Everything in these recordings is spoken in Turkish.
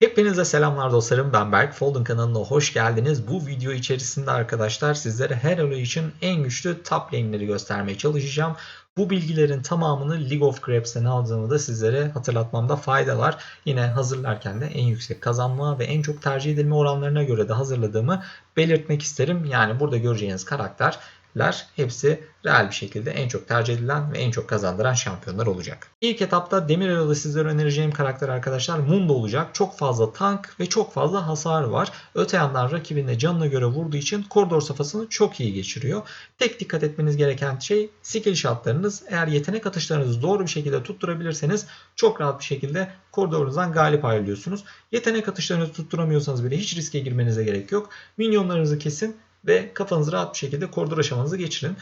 Hepinize selamlar dostlarım. Ben Berk. Folding kanalına hoş geldiniz. Bu video içerisinde arkadaşlar sizlere her elo için en güçlü top lane'leri göstermeye çalışacağım. Bu bilgilerin tamamını League of Craps'ten aldığımı da sizlere hatırlatmamda fayda var. Yine hazırlarken de en yüksek kazanma ve en çok tercih edilme oranlarına göre de hazırladığımı belirtmek isterim. Yani burada göreceğiniz karakter ler hepsi reel bir şekilde en çok tercih edilen ve en çok kazandıran şampiyonlar olacak. İlk etapta Demir Elo'da sizlere önereceğim karakter arkadaşlar Mundo olacak. Çok fazla tank ve çok fazla hasar var. Öte yandan rakibinde canına göre vurduğu için koridor safhasını çok iyi geçiriyor. Tek dikkat etmeniz gereken şey skill shotlarınız. Eğer yetenek atışlarınızı doğru bir şekilde tutturabilirseniz çok rahat bir şekilde koridorunuzdan galip ayrılıyorsunuz. Yetenek atışlarınızı tutturamıyorsanız bile hiç riske girmenize gerek yok. Minyonlarınızı kesin ve kafanızı rahat bir şekilde koridor aşamanızı geçirin.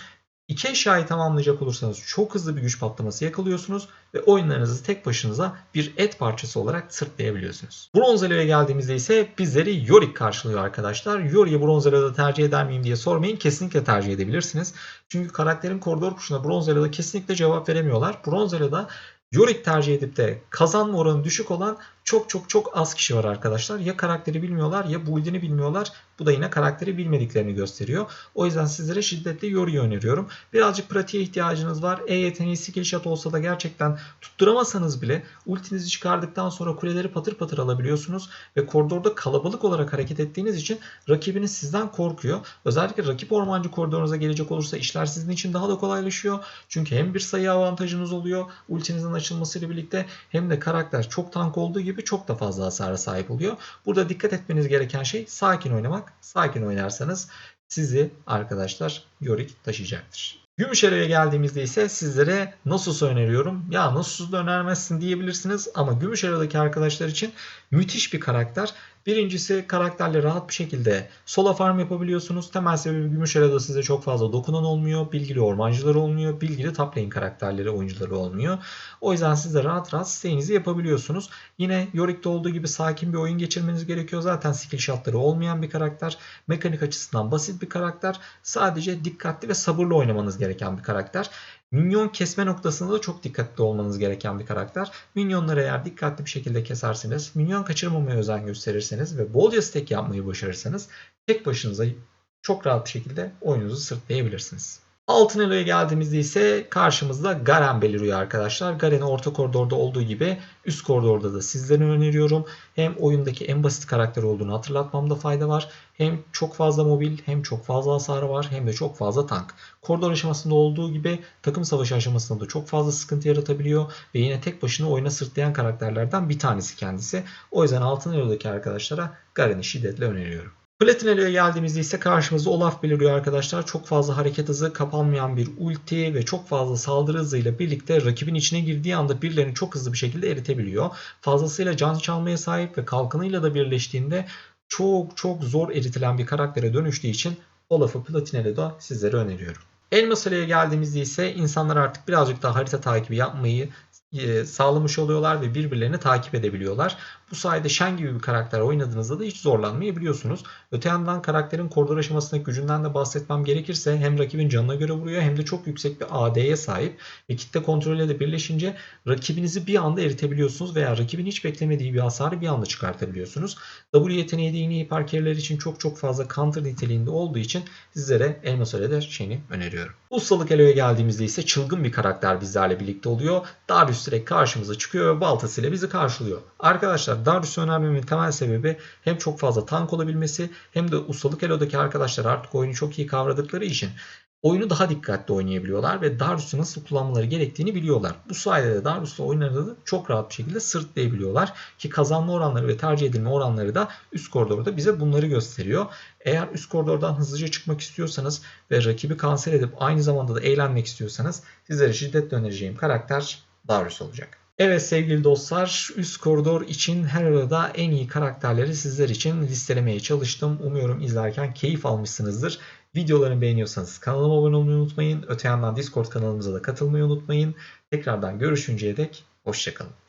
İki eşyayı tamamlayacak olursanız çok hızlı bir güç patlaması yakalıyorsunuz ve oyunlarınızı tek başınıza bir et parçası olarak sırtlayabiliyorsunuz. Bronz Elo'ya geldiğimizde ise bizleri Yorick karşılıyor arkadaşlar. Yorick'i Bronz Elo'da tercih eder miyim diye sormayın. Kesinlikle tercih edebilirsiniz. Çünkü karakterin koridor kuşuna Bronz Elo'da kesinlikle cevap veremiyorlar. Bronz Elo'da Yorick tercih edip de kazanma oranı düşük olan çok çok çok az kişi var arkadaşlar. Ya karakteri bilmiyorlar ya build'ini bilmiyorlar. Bu da yine karakteri bilmediklerini gösteriyor. O yüzden sizlere şiddetle Yorick'i öneriyorum. Birazcık pratiğe ihtiyacınız var. E yeteneği skill shot olsa da gerçekten tutturamasanız bile ultinizi çıkardıktan sonra kuleleri patır patır alabiliyorsunuz. Ve koridorda kalabalık olarak hareket ettiğiniz için rakibiniz sizden korkuyor. Özellikle rakip ormancı koridorunuza gelecek olursa işler sizin için daha da kolaylaşıyor. Çünkü hem bir sayı avantajınız oluyor ultinizin açılmasıyla birlikte hem de karakter çok tank olduğu gibi çok da fazla hasara sahip oluyor. Burada dikkat etmeniz gereken şey sakin oynamak. Sakin oynarsanız sizi arkadaşlar Yorick taşıyacaktır. Gümüş Elo'ya geldiğimizde ise sizlere Nasus'u öneriyorum. Ya Nasus'u da önermezsin diyebilirsiniz ama Gümüş Elo'daki arkadaşlar için müthiş bir karakter. Birincisi karakterle rahat bir şekilde sola farm yapabiliyorsunuz. Temel sebebi Gümüş Elo'da size çok fazla dokunan olmuyor. Bilgili ormancılar olmuyor. Bilgili top lane karakterleri, oyuncuları olmuyor. O yüzden siz de rahat rahat isteğinizi yapabiliyorsunuz. Yine Yorick'te olduğu gibi sakin bir oyun geçirmeniz gerekiyor. Zaten skill shotları olmayan bir karakter. Mekanik açısından basit bir karakter. Sadece dikkatli ve sabırlı oynamanız gereken bir karakter. Minyon kesme noktasında da çok dikkatli olmanız gereken bir karakter. Minyonları eğer dikkatli bir şekilde keserseniz, minyon kaçırmamaya özen gösterirseniz ve bolca stack yapmayı başarırsanız tek başınıza çok rahat bir şekilde oyununuzu sırtlayabilirsiniz. Altın Elo'ya geldiğimizde ise karşımızda Garen beliriyor arkadaşlar. Garen'i orta koridorda olduğu gibi üst koridorda da sizlere öneriyorum. Hem oyundaki en basit karakter olduğunu hatırlatmamda fayda var. Hem çok fazla mobil hem çok fazla hasarı var hem de çok fazla tank. Koridor aşamasında olduğu gibi takım savaşı aşamasında da çok fazla sıkıntı yaratabiliyor. Ve yine tek başına oyuna sırtlayan karakterlerden bir tanesi kendisi. O yüzden Altın Elo'daki arkadaşlara Garen'i şiddetle öneriyorum. Platinelio'ya geldiğimizde ise karşımızda Olaf beliriyor arkadaşlar. Çok fazla hareket hızı, kapanmayan bir ulti ve çok fazla saldırı hızıyla birlikte rakibin içine girdiği anda birilerini çok hızlı bir şekilde eritebiliyor. Fazlasıyla can çalmaya sahip ve kalkanıyla da birleştiğinde çok çok zor eritilen bir karaktere dönüştüğü için Olaf'ı Platinelio'da sizlere öneriyorum. Elmas Ali'ye geldiğimizde ise insanlar artık birazcık daha harita takibi yapmayı e, sağlamış oluyorlar ve birbirlerini takip edebiliyorlar. Bu sayede Shen gibi bir karakter oynadığınızda da hiç zorlanmayabiliyorsunuz. Öte yandan karakterin koridor aşamasındaki gücünden de bahsetmem gerekirse hem rakibin canına göre vuruyor hem de çok yüksek bir AD'ye sahip ve kitle kontrolüyle de birleşince rakibinizi bir anda eritebiliyorsunuz veya rakibin hiç beklemediği bir hasarı bir anda çıkartabiliyorsunuz. W yeteneği de yine hiperkerler için çok çok fazla counter niteliğinde olduğu için sizlere Elmas Öre'de Shen'i öneriyorum. Ustalık Elo'ya geldiğimizde ise çılgın bir karakter bizlerle birlikte oluyor. Darius direkt karşımıza çıkıyor ve baltasıyla bizi karşılıyor. Arkadaşlar Darius'u önermemin temel sebebi hem çok fazla tank olabilmesi hem de ustalık Elo'daki arkadaşlar artık oyunu çok iyi kavradıkları için oyunu daha dikkatli oynayabiliyorlar ve Darius'u nasıl kullanmaları gerektiğini biliyorlar. Bu sayede de Darius'la oyunları da çok rahat bir şekilde sırtlayabiliyorlar. Ki kazanma oranları ve tercih edilme oranları da üst koridorda bize bunları gösteriyor. Eğer üst koridordan hızlıca çıkmak istiyorsanız ve rakibi kanser edip aynı zamanda da eğlenmek istiyorsanız sizlere şiddetle önereceğim karakter Darius olacak. Evet sevgili dostlar üst koridor için her arada en iyi karakterleri sizler için listelemeye çalıştım. Umuyorum izlerken keyif almışsınızdır. Videolarımı beğeniyorsanız kanalıma abone olmayı unutmayın. Öte yandan Discord kanalımıza da katılmayı unutmayın. Tekrardan görüşünceye dek hoşçakalın.